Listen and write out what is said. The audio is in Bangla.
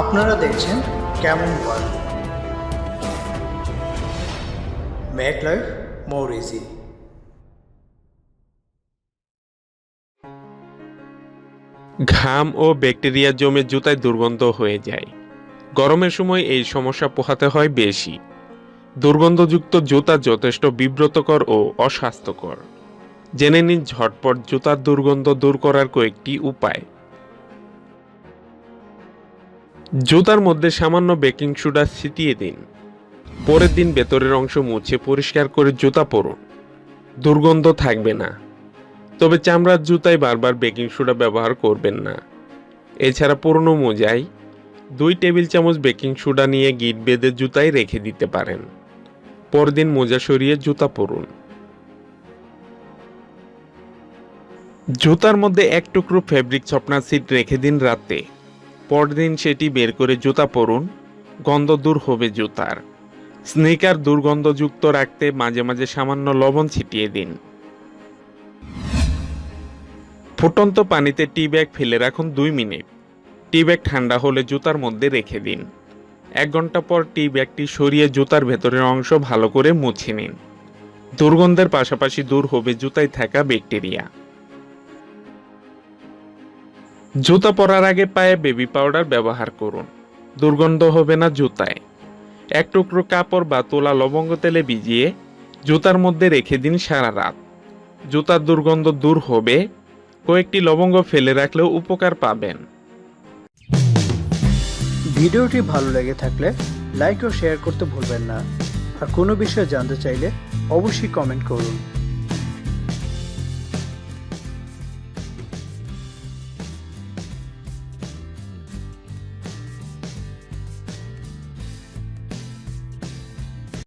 আপনারা দেখছেন কেমন world make life more easy ঘাম ও ব্যাকটেরিয়া জমে জুতায় দুর্গন্ধ হয়ে যায়। গরমের সময় এই সমস্যা পোহাতে হয় বেশি। দুর্গন্ধযুক্ত জুতা যথেষ্ট বিব্রতকর ও অস্বাস্থ্যকর। জেনে নিন ঝটপট জুতার দুর্গন্ধ দূর করার কয়েকটি উপায়। জুতার মধ্যে সামান্য বেকিং সোডা ছিটিয়ে দিন। পরের দিন ভেতরের অংশ মুছে পরিষ্কার করে জুতা পরুন। দুর্গন্ধ থাকবে না। তবে চামড়ার জুতায় বারবার বেকিং সোডা ব্যবহার করবেন না। এছাড়া পুরনো মোজায় দুই টেবিল চামচ বেকিং সোডা নিয়ে গিট বেঁধে জুতায় রেখে দিতে পারেন। পরদিন মোজা সরিয়ে জুতা পরুন। জুতার মধ্যে এক টুকরো ফেব্রিক চপনার সিট রেখে দিন রাতে। পরদিন সেটি বের করে জুতা পরুন, গন্ধ দূর হবে জুতার। স্নিকার দুর্গন্ধযুক্ত রাখতে মাঝে মাঝে সামান্য লবণ ছিটিয়ে দিন। ফুটন্ত পানিতে টি ব্যাগ ফেলে রাখুন দুই মিনিট। টি ব্যাগ ঠান্ডা হলে জুতার মধ্যে রেখে দিন। এক ঘণ্টা পর টি ব্যাগটি সরিয়ে জুতার ভেতরের অংশ ভালো করে মুছে নিন। দুর্গন্ধের পাশাপাশি দূর হবে জুতায় থাকা ব্যাকটেরিয়া। জুতা পরার আগে পায়ে বেবি পাউডার ব্যবহার করুন। দুর্গন্ধ হবে না জুতায়। এক টুকরো কাপড় বা তোলা লবঙ্গ তেলে ভিজিয়ে জুতার মধ্যে রেখে দিন সারা রাত। জুতার দুর্গন্ধ দূর হবে। কয়েকটি লবঙ্গ ফেলে রাখলেও উপকার পাবেন। ভিডিওটি ভালো লেগে থাকলে লাইক ও শেয়ার করতে ভুলবেন না। আর কোনো বিষয়ে জানতে চাইলে অবশ্যই কমেন্ট করুন।